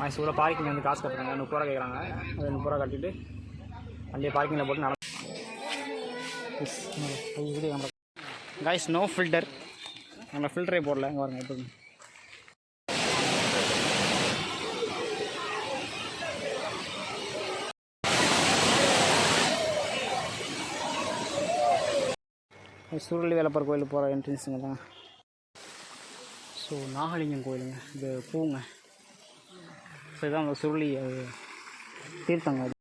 மைசூரில் பார்க்கிங் வந்து காசு கட்டுறாங்க. முப்பது ரூபா கேட்குறாங்க அது முப்பது ரூபா கட்டிட்டு வண்டியை பார்க்கிங்கில் போட்டு நடக்கும் காய்ஸ் நோ ஃபில்டர் நம்ம ஃபில்டரே போடல. இங்கே பாருங்க எப்படி சுருளி வேலப்பர் கோயிலுக்கு போகிற என்ட்ரன்ஸுங்க தான் ஸோ நாகலிங்கம் கோயிலுங்க. இது பூங்க. இப்போ தான் அந்த சுருளி அது தீர்த்தங்க அது.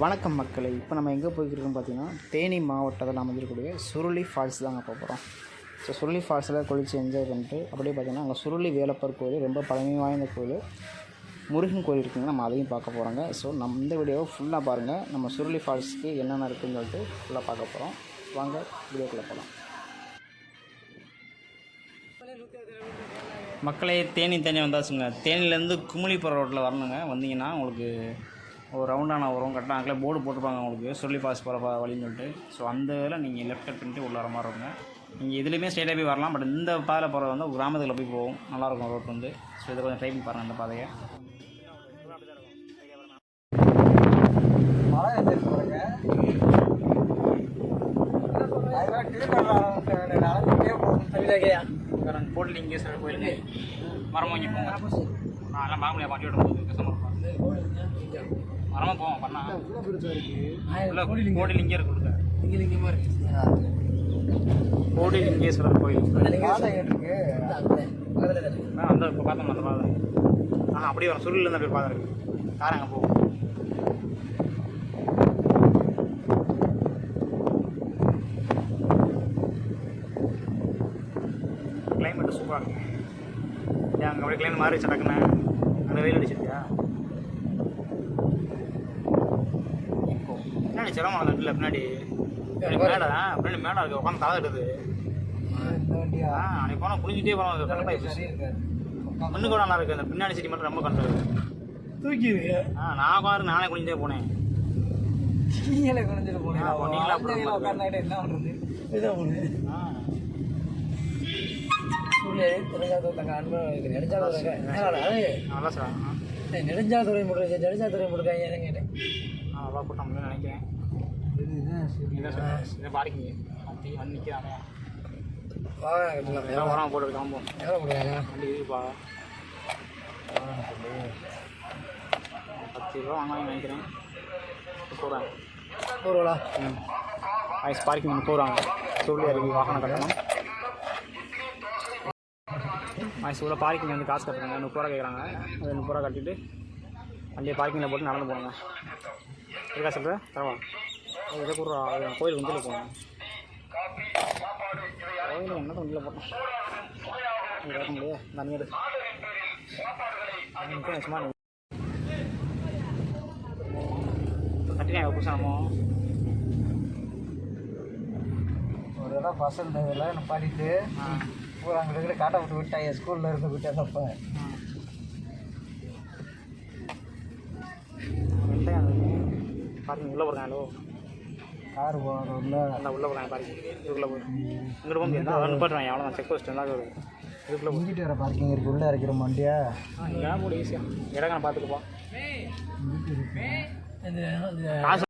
வணக்கம் மக்களை இப்போ நம்ம எங்கே போய்க்கிருக்கோம் பார்த்தீங்கன்னா தேனி மாவட்டத்தில் அமைஞ்சிருக்கக்கூடிய சுருளி ஃபால்ஸ் தாங்க போகிறோம் ஸோ சுருளி ஃபால்ஸில் குளித்து என்ஜாய் பண்ணிட்டு அப்படியே பார்த்தீங்கன்னா அங்கே சுருளி வேலப்பர் கோயில் ரொம்ப பழமை வாய்ந்த கோயில். முருகன் கோயில் இருக்குங்க நம்ம அதையும் பார்க்க போகிறோங்க ஸோ நம்ம இந்த வீடியோவை ஃபுல்லாக பாருங்கள் நம்ம சுருளி ஃபால்ஸ்க்கு என்னென்ன இருக்குதுன்னு சொல்லிட்டு ஃபுல்லாக பார்க்க போகிறோம் வாங்க வீடியோக்குள்ளே போகலாம் மக்களே தேனி தேனி வந்தாச்சுங்க. தேனிலேருந்து குமுளிப்புற ரோட்டில் வரணுங்க. வந்தீங்கன்னா உங்களுக்கு ஒரு ரவுண்டான வரும் கரெக்டாக அங்கே போர்டு போட்டிருப்பாங்க உங்களுக்கு. சொல்லி ஃபால்ஸ் போகிற வழின்னு சொல்லிட்டு. ஸோ அந்த இதில் நீங்கள் லெஃப்ட் கட் பண்ணிட்டு உள்ள வர மாதிரி இருக்குங்க. நீங்கள் இதுலேயுமே ஸ்ட்ரெயிட்டாக போய் வரலாம். பட் இந்த பாதையில் போகிறது வந்து கிராமத்தில் போய் போகும் நல்லாயிருக்கும் ரோட் வந்து. ஸோ இதை கொஞ்சம் ட்ரை பண்ணி பாருங்கள் அந்த பாதையை. தமிழகையா போட்டில் இங்கே சில கோயிலுங்க மரம் வாங்கி போங்க. நான் எல்லாம் பார்க்க முடியாது வண்டி ஓட்டும் போது கஷ்டமாக இருக்கும் மரமாக போவோம் பண்ணா. உள்ள கோடில் இங்கே இருக்கு இங்கே இருக்கு கோடி லிங்கேஸ்வரர் கோயில் அந்த இப்போ பார்த்தோம் அந்த பாதை. ஆ அப்படியே வரும். சுருளில் தான் போய் பாதை இருக்கு. கார் அங்கே இருக்கு ஏன் அங்கே அப்படியே கிளைமேட் மாறிடுச்சு டக்குன்னு. அந்த வெயில் அடிச்சிருக்கியா? பின்னாடி சிரமம் அந்த பின்னாடி. மேடை பின்னாடி மேடை இருக்கு உட்காந்து வண்டியா ஆ அன்னைக்கு போனால் குளிஞ்சிட்டே போனோம் ஒன்று கூட நல்லா இருக்குது அந்த பின்னாடி சீட் மட்டும் ரொம்ப கஷ்டம் தூக்கிது. ஆ நான் பாரு நானே குளிஞ்சே போனேன். கீழே குறைஞ்சிட்டு போனேன். நீங்களா நீங்களா உட்காந்தாக்கிட்ட என்ன பண்ணுறது ஆ. நெடுஞ்சாதுறை முடுக்க நெடுஞ்சாதுறை முடுக்காங்க என்ன கேட்டேன். ஆ நல்லா கூட்டம் நினைக்கிறேன். பாருங்க நிற்கிறாங்க வராமல் போட்டு கிளம்பும் எவ்வளோ கொடுக்காங்க வண்டி இருக்குப்பா பத்து ரூபா வாங்கலாம்னு நினைக்கிறேன். ஒரு ரூபா. ம். ஐஸ் பார்க்கிங் சொல்லி இறங்கி வாகனம் கட்டணும். மைசூரில் பார்க்கிங் வந்து காசு கட்டுறாங்க. முப்பது ரூபா கேட்குறாங்க அது முப்பது ரூபா கட்டிட்டு வண்டியை பார்க்கிங்கில் போட்டு நடந்து போனாங்க இருக்கா சொல்கிற தரவா? அது இதை கூட கோயில் வந்து போகணும். கோயில் என்ன வண்டியில் போட்டோம்? கேட்க முடியாது தண்ணி சும்மா கட்டினா புதுசாமோ இடம் பசங்க இதெல்லாம் நிப்பாட்டிட்டு பூரா அங்கே இருக்கிற காட்டை விட்டு விட்டாங்க ஸ்கூலில் இருந்து வெங்காயம் பார்க்கிங் உள்ளே போகிறாங்க ஹலோ. கார் போகணும் உள்ள அந்த உள்ளே போகிறாங்க பார்க்கிங் இதுக்குள்ளே போய். இங்கிட்டு போக முடியாது நிப்பாட்டுவாங்க அவ்வளோதான் செக் போஸ்ட் எல்லாம் இதுக்குள்ளே இங்கிட்டு வர பார்க்கிங் இருக்கு உள்ள இருக்கிற வண்டியா இங்கே கூட ஈஸியாக இடக்கான பார்த்துட்டு போ. காசு.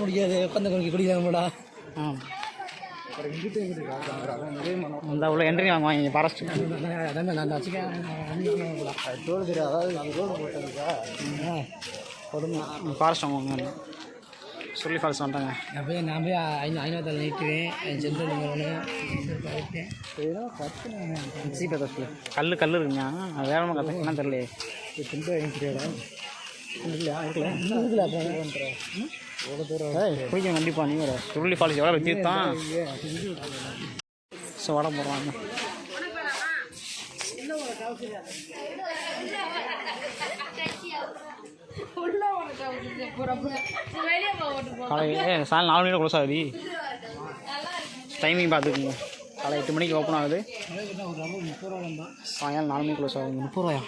முடியாது உட்காந்து கொஞ்சம் குடிக்கலாம்டா. ஆ. இந்த உள்ள என்ட்ரி வாங்க வாங்கி ஃபாரஸ்ட் நான் ரோடு தெரியாது அதாவது ரோடு போட்டதுக்கா ஃபாரஸ்ட் வாங்க. சொல்லி ஃபால்ஸ் வந்துட்டாங்க. நான் போய் நான் போய் ஐநூ ஐநூற்றி நீட்டுவேன் சென்ட்ரல் ஒன்று. சீப்பை தப்பு கல் கல் இருக்குங்க. அது வேற ஒன்றும் கற்று என்ன தெரியல வாங்கிக்கிறேடா இல்லையா? இருக்குல்ல இருக்குல்ல அப்புறம் எவ்வளோ தூரம் ஏய் குளிக்க கண்டிப்பா நீ வேறு. சுருளி ஃபால்ஸ் எவ்வளோ தீர்த்தான் ஸோ வட போடுறாங்க. காலை ஏ சாயங்காலம் நாலு மணிக்கு க்ளோஸ் ஆகுது டைமிங் பார்த்துக்குங்க. காலை எட்டு மணிக்கு ஓப்பன் ஆகுது. சாயங்காலம் நாலு மணிக்கு க்ளோஸ் ஆகுது முப்பது ரூபாயா?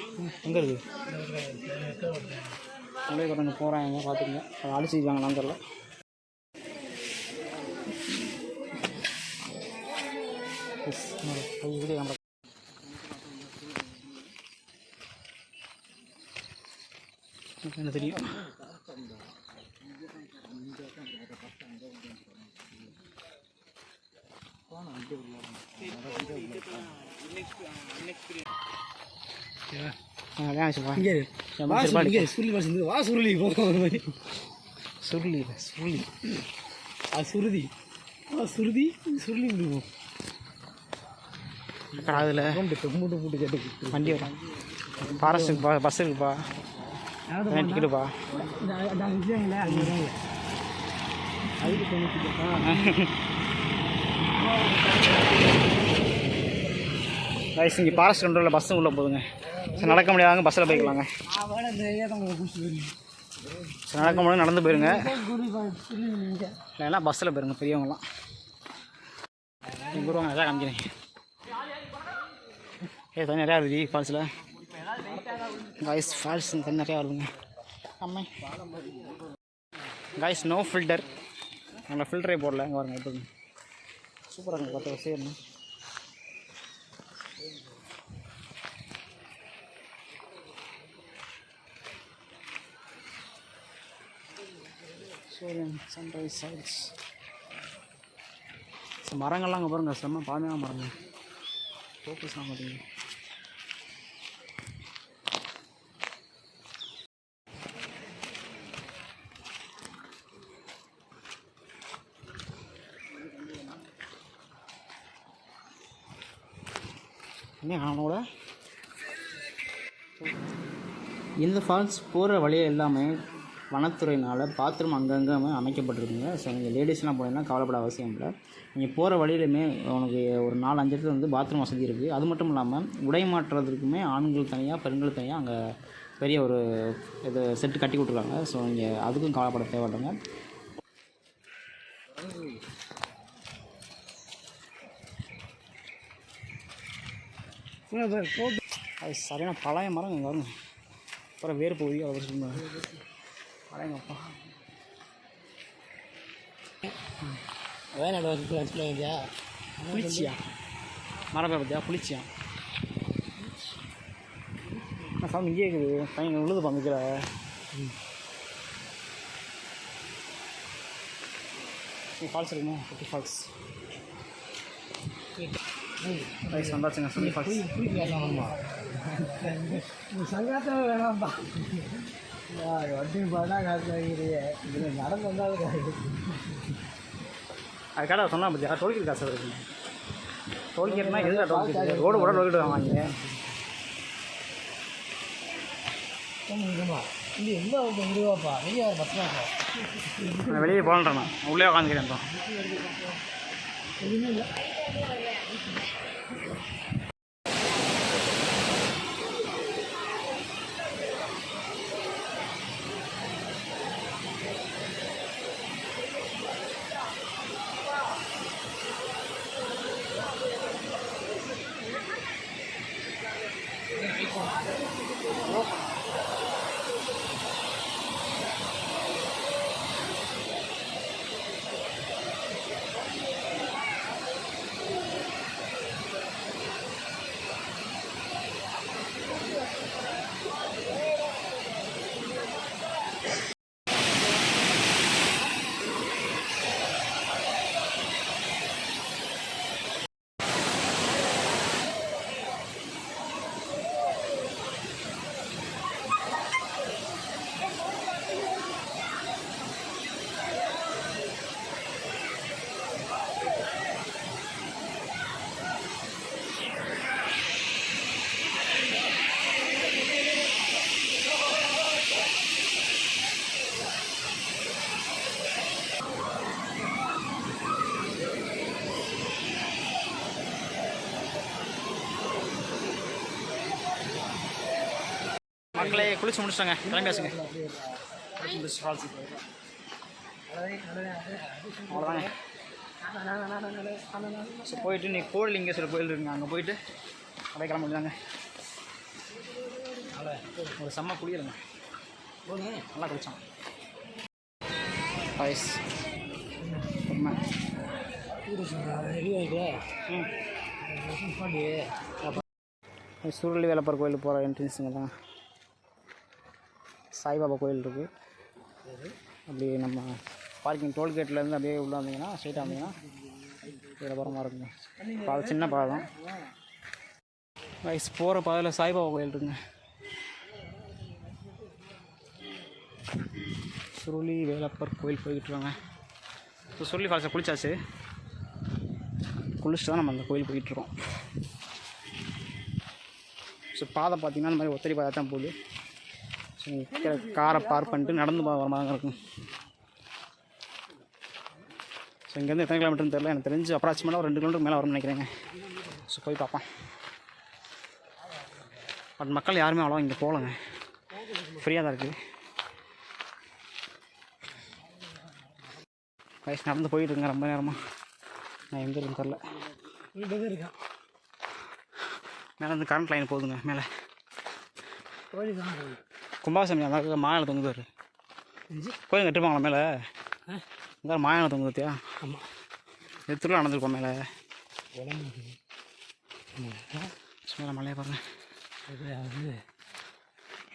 எங்கே இருக்குது அப்படியே ஒருத்தவங்க போகிறாங்க பார்த்துக்கங்க அதை அடிச்சிருக்காங்களான்னு தெரில வீடியோ கேமரா என்ன தெரியும்? ஆ வேணாம் சொல்லுவா இங்கே வா சுருளி வா வா சுருளி சுருளி சுருளி. அது சுருதி. ஆ சுருதி சுருளி விடுவோம் அதில்? மூட்டு மூட்டு கேட்டு வண்டி வரும். ஃபாரஸ்ட் இருக்குப்பா பஸ் இருக்குப்பா டிக்கெட்டுப்பா அதுக்கு ரைஸ் இங்கே ஃபாரஸ்ட் கண்ட்ரோலில் பஸ்ஸு உள்ளே போதுங்க சரி நடக்க முடியாதாங்க பஸ்ஸில் போய்க்கலாங்க. சரி நடக்க முடியாது நடந்து போயிருங்க. இல்லைன்னா பஸ்ஸில் போயிருங்க பெரியவங்களாம் எங்கள் வருவாங்க நிறையா காமிக்கிறேன். ஏ தண்ணி நிறையா வருது ஃபால்ஸில் காய்ஸ் ஃபால்ஸ் தண்ணி நிறையா வருதுங்க. அம்மா. காய்ஸ் நோ ஃபில்டர் நாங்கள் ஃபில்டரே போடல இங்கே வருங்க எப்படி சூப்பராக இருக்குது பத்து வருஷம் சூரியன் சன்ரைஸ் சைட்ஸ் மரங்கள்லாம் அங்கே பாருங்க செம்ம பாதையான மரங்க. ஃபோக்கஸ்லாம் பார்த்தீங்க என்ன காணும் இந்த ஃபால்ஸ் போகிற வழி எல்லாமே வனத்துறையினால் பாத்ரூம் அங்கங்கே அமைக்கப்பட்டிருக்குங்க. ஸோ நீங்கள் லேடிஸ்லாம் போனீங்கன்னா கவலைப்பட அவசியம் இல்லை. நீங்கள் போகிற வழியிலுமே உனக்கு ஒரு நாலு அஞ்சு இடத்துல வந்து பாத்ரூம் வசதி இருக்குது அது மட்டும் இல்லாமல் உடை மாற்றுறதுக்குமே ஆண்கள் தனியாக பெண்கள் தனியாக அங்கே பெரிய ஒரு இது செட்டு கட்டி கொடுத்துருக்காங்க. ஸோ நீங்கள் அதுக்கும் கவலைப்பட தேவையில்லைங்க. அது சரியான பழைய மரம் இங்கே வருங்க அப்புறம் வேறு அவர் அதை சொல்லுங்க பழையங்கப்பா வேணாட வச்சுக்கலையா புளிச்சியா மரம் பேர் பார்த்தியா புளிச்சியா நான் சவுண்ட் இங்கே இருக்குது பையன் உழுது பம்பிக்கல ஃபால்ஸ் இருக்குமா குட்டி ஃபால்ஸ் ரைஸ் வந்தாச்சுங்க சொல்லி ஃபால்ஸ் சங்காத்தம் வேணாம்ப்பா வண்டி பாடா காசு வாங்கிடுறியே இதில் நடந்து வந்தாலும் காசு அது கடை டோல்கேட் காசு இருக்கு டோல்கேட்னா எதுக்கு டோல்கேட் ரோடு கூட டோல்கேட் வாங்க இது எந்த முடிவாப்பா? வெளியே பத்து ரூபாப்பா நான் வெளியே போகலன்றேன் நான். உள்ளே உட்காந்துக்கிறேன் எதுவுமே இல்லை. Oh. மக்களே முடிச்சிட்டாங்க. கிளம்பியாச்சுங்க. முடிச்சு ஃபால்ஸ் அவ்வளோதாங்க ஸோ போயிட்டு நீ கோழிலிங்கேஸ்வரர் கோயில் இருக்குங்க அங்கே போயிட்டு அப்படியே கிளம்ப முடியாங்க ஒரு செம்ம குளியலுங்க. நல்லா குளிச்சான். பாய்ஸ். உண்மை சூரலி கோயிலுக்கு போகிற என்ட்ரன்ஸுங்க தான் சாய்பாபா கோயில் இருக்குது அப்படியே நம்ம பார்க்கிங் டோல்கேட்லேருந்து அப்படியே உள்ளே வந்தீங்கன்னா ஸ்ட்ரெயிட்டாக வந்தீங்கன்னா வேலப்புறமாக இருக்குங்க. பாதை சின்ன பாதை தான். வயசு போகிற பாதையில் சாய்பாபா கோயில் இருக்குங்க. சுருளி வேலப்பர் கோயில் போய்கிட்டு இருக்காங்க. இப்போ சுருளி ஃபால்ஸை குளிச்சாச்சு. குளிச்சுட்டு தான் நம்ம அந்த கோயில் போயிட்டுருக்கோம் ஸோ பாதை பார்த்தீங்கன்னா இந்த மாதிரி ஒத்தடி பாதை தான் போகுது. காரை பார்க் பண்ணிட்டு நடந்து போக வர மாதிரி இருக்கும். ஸோ இங்கேருந்து எத்தனை கிலோமீட்டர்னு தெரியல எனக்கு தெரிஞ்சு அப்ராக்சிமேட்டாக ஒரு ரெண்டு கிலோமீட்டர் மேலே வரும்னு நினைக்கிறேங்க. ஸோ போய் பார்ப்போம். பட் மக்கள் யாருமே அவ்வளோ இங்கே போகலங்க. ஃப்ரீயாக தான் இருக்குது வயசு நடந்து போயிட்டு ரொம்ப நேரமாக நான் எங்கே இருக்குன்னு தெரில இருக்கேன் மேலே வந்து கரண்ட் லைன் போகுதுங்க மேலே. கும்பாசாமி அங்கே மாயால தொங்குதாரு கோயில் கட்டுப்பாங்களா மேலே? மாயால தொங்குது பார்த்தியா ஆமாம் எத்திரம் நடந்துருக்கோம் மேலே. மேலே மலையை பாருங்க அது வந்து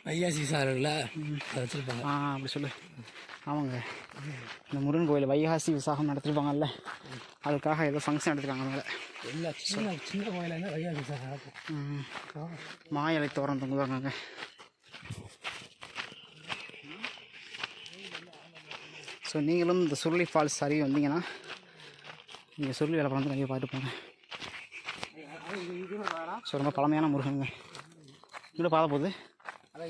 வையாசி சாருல அதை வச்சுருப்பாங்க. ஆ அப்படி சொல்லு. ஆமாங்க. இந்த முருகன் கோயில் வைகாசி விசாகம் நடத்திருப்பாங்கல்ல. அதுக்காக ஏதோ ஃபங்க்ஷன் எடுத்துருக்காங்க மேலே. எல்லா சின்ன சின்ன கோயிலேருந்து வையாசி சார் நடக்கும். மாயலை தோரம் தொங்குதாங்க ஸோ நீங்களும் இந்த சுருளி ஃபால்ஸ் சரி வந்தீங்கன்னா நீங்கள் சுருளி வேலை வந்து நிறைய பார்த்து போங்க. ஸோ ரொம்ப பழமையான முருகனுங்க. இங்கே பாதை போகுது. அதான்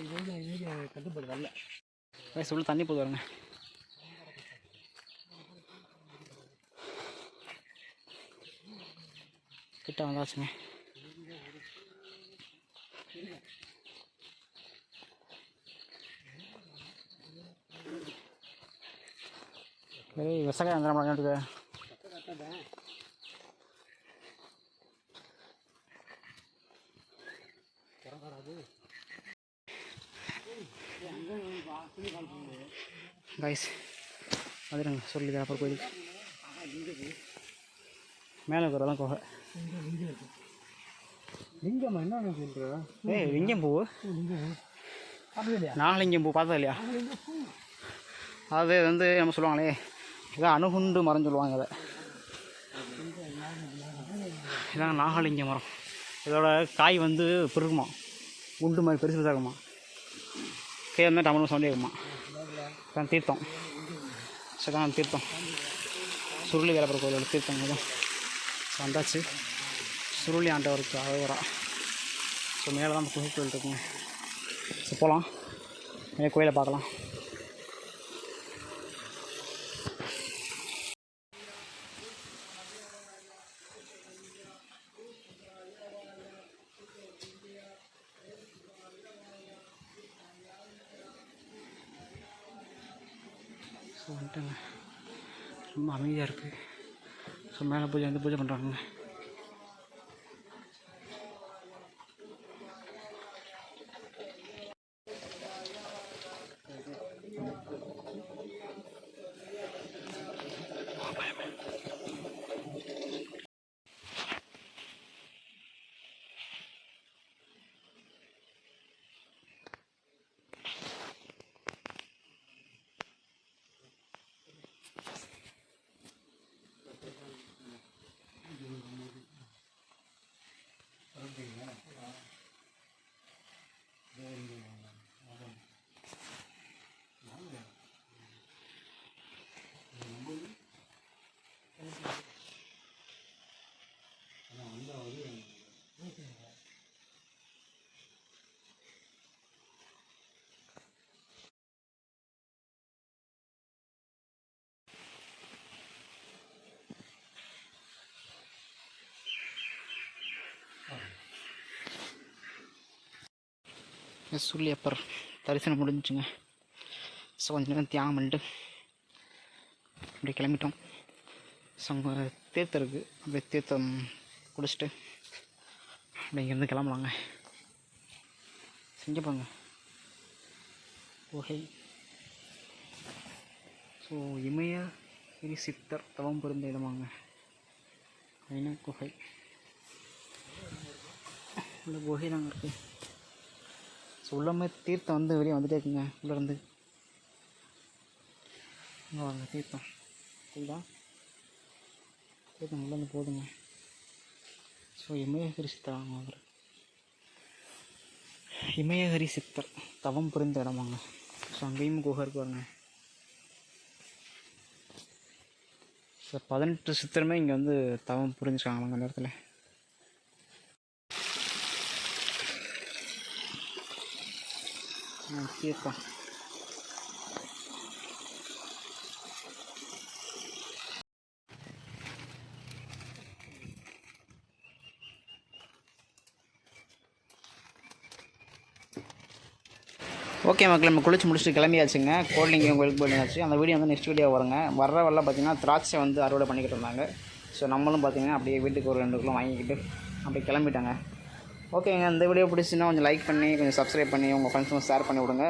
தண்ணி போது வருங்க கிட்ட வந்தாச்சுங்க. ஏய் விவசாயம் வந்துட மாட்டேங்குது கைஸ் வந்துடுங்க சொல்லி அப்புறம் கோயிலுக்கு மேலே இருக்கிறதெல்லாம் குகை. லிங்கம் என்ன சொல்கிறா ஏய் லிங்கம் பூ. நாகலிங்கம் பூ பார்த்தா இல்லையா? அது வந்து நம்ம சொல்லுவாங்களே இதான் அணுகுண்டு மரம் சொல்லுவாங்க அதை. இதான் நாகலிங்க மரம். இதோட காய் வந்து பெருகுமா? குண்டு மாதிரி பெருசு பெருசாக இருக்குமா? கே டமலும் சவுண்டே இருக்குமா? தான் தீர்த்தம். சதான் தீர்த்தம். சுருளி வேலப்புற கோயிலோட தீர்த்தம் தான் வந்தாச்சு. சுருளி ஆண்டவருக்கு அழகரா ஸோ மேலே தான் குகை கோயில் இருக்குங்க. ஸோ போகலாம் மேலே கோயிலை பார்க்கலாம். மாட்டேங்க ரொம்ப அமைதியாக இருக்குது ஸோ மேலே பூஜை வந்து பூஜை பண்ணுறாங்க சுள்ளியப்பர் தரிசனம் முடிஞ்சுங்க ஸோ கொஞ்ச நேரம் தியானம் பண்ணிட்டு அப்படியே கிளம்பிட்டோம். ஸோ அங்கே தீர்த்தம் இருக்குது அப்படியே தீர்த்தம் குடிச்சிட்டு அப்படியே இங்கேருந்து கிளம்பலாங்க. செஞ்சு பாருங்க. குகை ஸோ இமயகிரி சித்தர் தவம் புரிந்த இடமாங்க. ஐநா குகை? உள்ள குகை தாங்க இருக்குது உள்ளமே தீர்த்தம் வந்து வெளியே வந்துட்டே இருக்குங்க. உள்ளேருந்து இங்கே வாங்க தீர்த்தம். புரியுதா? தீர்த்தம் உள்ளேருந்து போதுங்க. ஸோ இமயகிரி சித்தர் வாங்க அவர் இமயகிரி சித்தர் தவம் புரிந்த இடமாங்க. ஸோ அங்கேயும் குகை இருக்கு ஸோ பதினெட்டு சித்தருமே இங்கே வந்து தவம் புரிஞ்சுருக்காங்க அந்த இடத்துல. ஆ, ஓகே மக்கள் நம்ம குளிச்சு முடிச்சுட்டு கிளம்பியாச்சுங்க. கோல்டிங் கோயிலுக்கு போயிருந்தாச்சு அந்த வீடியோ வந்து நெக்ஸ்ட் வீடியோ வருங்க. வர்ற வரல பார்த்தீங்கன்னா திராட்சை வந்து அறுவடை பண்ணிக்கிட்டு இருந்தாங்க. ஸோ நம்மளும் பார்த்தீங்கன்னா அப்படியே வீட்டுக்கு ஒரு ரெண்டு கிலோ வாங்கிக்கிட்டு அப்படியே கிளம்பிட்டாங்க. ஓகேங்க இந்த வீடியோ பிடிச்சுன்னா கொஞ்சம் லைக் பண்ணி கொஞ்சம் சப்ஸ்கிரைப் பண்ணி உங்கள் ஃப்ரெண்ட்ஸுக்கும் ஷேர் பண்ணி விடுங்க.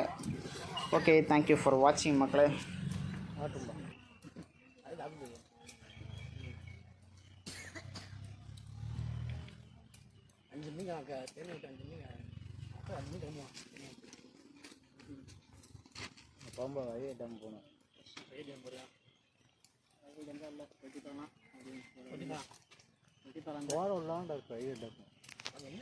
ஓகே தேங்க்யூ ஃபார் வாட்சிங் மக்களே. அஞ்சு மீன் தேனி விட்டு அஞ்சு மீன் அஞ்சு மீன் கிளம்புவோம் பாம்பா வழியே டம் போகணும் வழியே டம் போகலாம் போகிற உள்ளாண்டா வழியே டம் என்ன